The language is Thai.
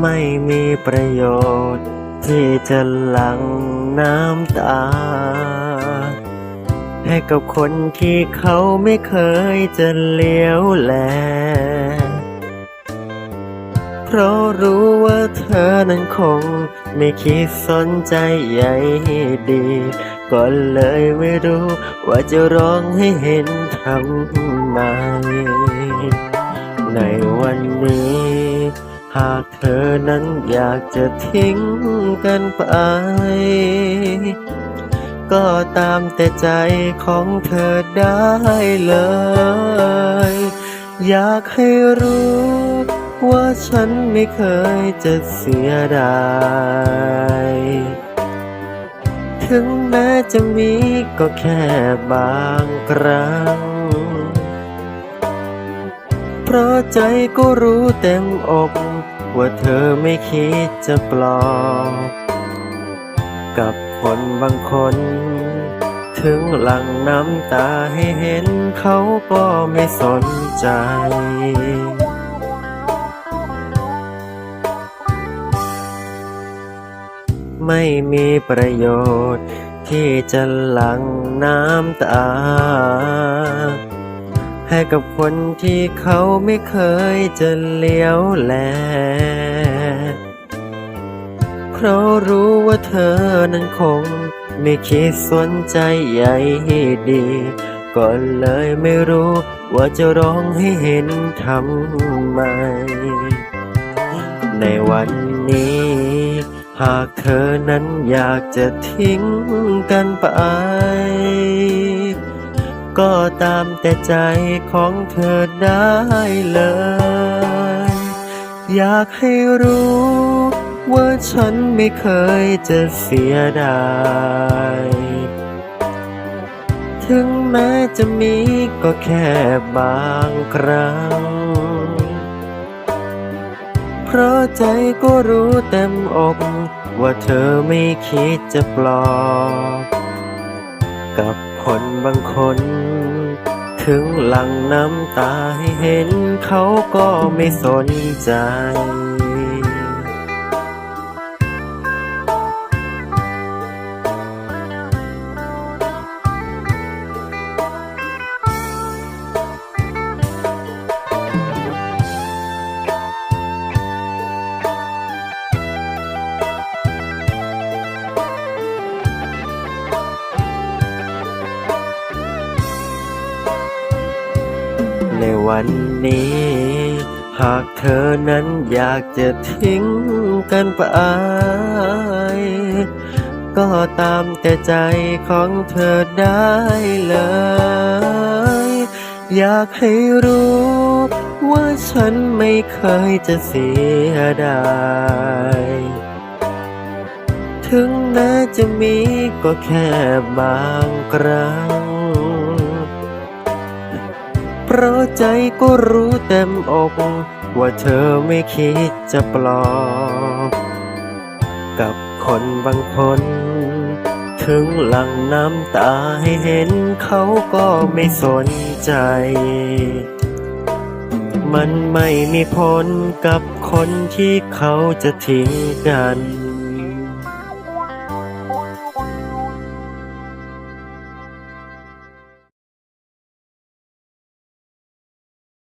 ไม่มีประโยชน์ ที่จะหลั่งน้ำตา ให้กับคนที่เขาไม่เคยจะเลี้ยวแล เพราะรู้ว่าเธอนั้นคง ไม่คิดสนใจใยดี ก็เลยไม่รู้ว่าจะร้องให้เห็นทำไมในวันนี้ หากเธอนั้นอยากจะทิ้งกันไป ก็ตามแต่ใจของเธอได้เลย อยากให้รู้ว่าฉันไม่เคยจะเสียดาย ถึงแม้จะมีก็แค่บางครั้ง เพราะใจก็รู้เต็มอก ว่าเธอไม่คิดจะปลอบกับคนบางคน ถึงหลังน้ำตาให้เห็นเขาก็ไม่สนใจ ไม่มีประโยชน์ที่จะหลั่งน้ำตา ให้กับคนที่เขาไม่เคยจะเลี้ยวแล เพราะรู้ว่าเธอนั้นคง ไม่คิดสนใจใยดี ก็เลยไม่รู้ว่าจะร้องให้เห็นทำไม ในวันนี้ หากเธอนั้นอยากจะทิ้งกันไป ก็ตามแต่ใจของเธอได้เลย อยากให้รู้ ว่าฉันไม่เคยจะเสียดาย ถึงแม้จะมีก็แค่บางครั้ง เพราะใจก็รู้เต็มอกว่าเธอไม่คิดจะปลอบกับ คนบางคน ถึงหลังน้ำตาให้เห็นเขาก็ไม่สนใจ วันนี้ หากเธอนั้นอยากจะทิ้งกันไป ก็ตามแต่ใจของเธอได้เลย อยากให้รู้ว่าฉันไม่เคยจะเสียดายถึงแม้จะมีก็แค่บางครั้ง เพราะใจก็รู้เต็มอกว่าเธอไม่คิดจะปลอบกับคนบางคน ถึงหลังน้ำตาให้เห็นเขาก็ไม่สนใจ มันไม่มีผลกับคนที่เขาจะทิ้งกัน